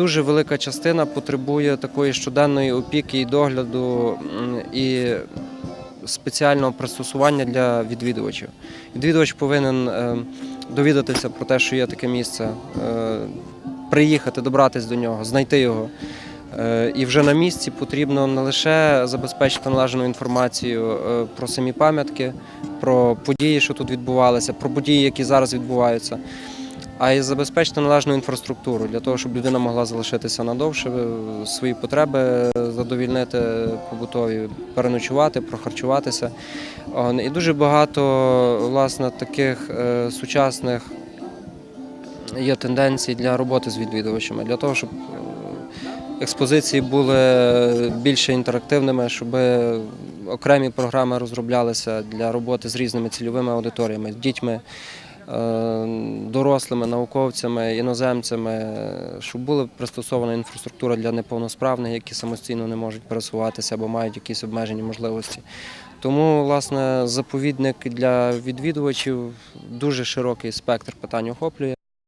дуже велика частина потребує такої щоденної опіки і догляду і спеціального пристосування для відвідувачів. Відвідувач повинен е, довідатися про те, що є таке місце, е, приїхати, добратися до нього, знайти його. Е, І вже на місці потрібно не лише забезпечити належну інформацію про самі пам'ятки, про події, що тут відбувалися, про події, які зараз відбуваються, а й забезпечити належну інфраструктуру для того, щоб людина могла залишитися надовше, е, свої потреби задовільнити побутові, переночувати, прохарчуватися. І дуже багато власне таких е, сучасних є тенденцій для роботи з відвідувачами, для того, щоб е, експозиції були більше інтерактивними, щоб окремі програми розроблялися для роботи з різними цільовими аудиторіями, дітьми, дорослими, науковцями, іноземцями, щоб була пристосована інфраструктура для неповносправних, які самостійно не можуть пересуватися або мають якісь обмежені можливості. Тому, власне, заповідник для відвідувачів дуже широкий спектр питань охоплює.